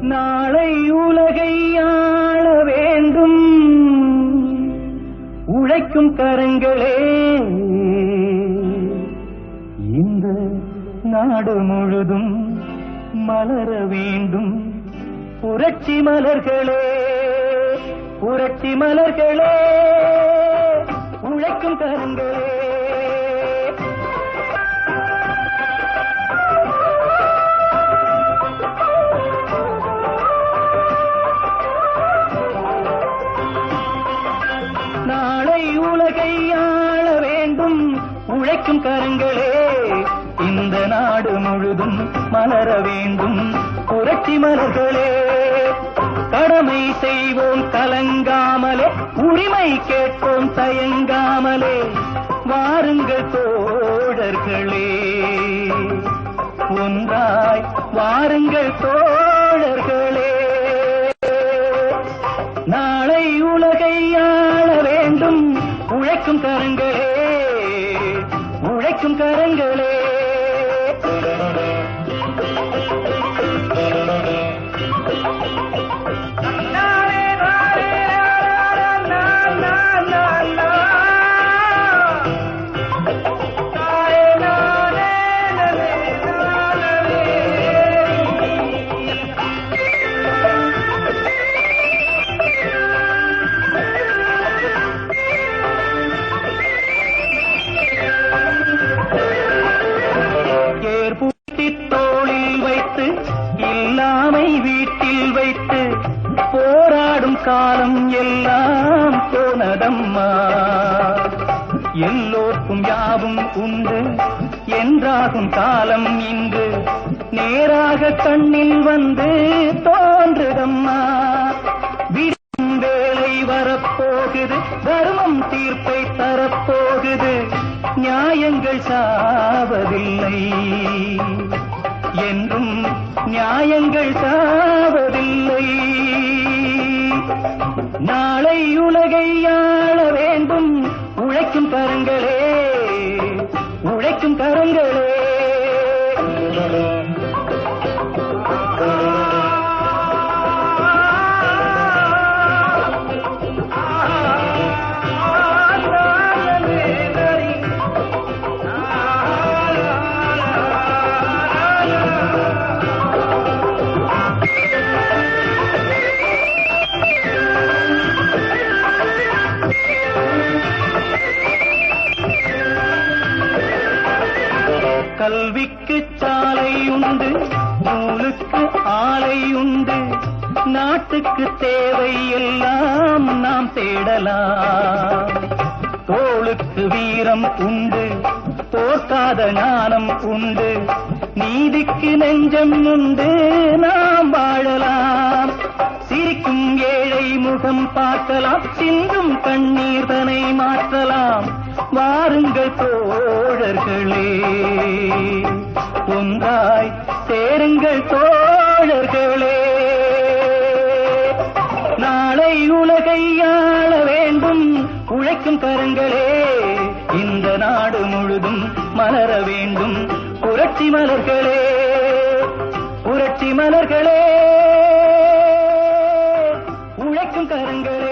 நாளை உலகை ஆள வேண்டும். உழைக்கும் கரங்களே இந்த நாடு முழுதும் மலர வேண்டும். புரட்சி மலர்களே புரட்சி மலர்களே உழைக்கும் கரங்களே. உழைக்கும் கரங்களே இந்த நாடு முழுதும் மலர வேண்டும். புரட்சி மலர்களே கடமை செய்வோம் கலங்காமலே உரிமை கேட்போம் தயங்காமலே. வாருங்கள் தோழர்களே ஒன்றாய் வாருங்கள் தோழர்களே. நாளை உலகை ஆள வேண்டும். உழைக்கும் கரங்களே உழைக்கும் கரங்களே. காலம் எல்லாம் போனதம்மா. எல்லோர்க்கும் யாவும் உண்டு என்றாகும் காலம் இன்று. நேராக கண்ணில் வந்து தோன்றுதம்மா. விடும் வேலை வரப்போகுது தர்மம் தீர்ப்பை தரப்போகுது. நியாயங்கள் சாவதில்லை. என்றும் நியாயங்கள் சாவதில்லை. நாளை உலகை ஆள வேண்டும். உழைக்கும் கரங்களே உழைக்கும் கரங்களே. கல்விக்கு சாலை உண்டு நூலுக்கு ஆலை உண்டு நாட்டுக்கு தேவை எல்லாம் நாம் தேடலாம். தோளுக்கு வீரம் உண்டு போர்க்காத ஞானம் உண்டு. நீதிக்கு நெஞ்சம் உண்டு நாம் வாழலாம். சிரிக்கும் ஏழை முகம் பார்க்கலாம் சிந்தும் கண்ணீர் தனை மாற்றலாம். வாருங்கள் ஒன்றாய் சேருங்கள் தோழர்களே நாளை உலகை ஆள வேண்டும் உழைக்கும் கரங்களே இந்த நாடு முழுதும் மலர வேண்டும் புரட்சி மலர்களே புரட்சி மலர்களே உழைக்கும் கரங்களே.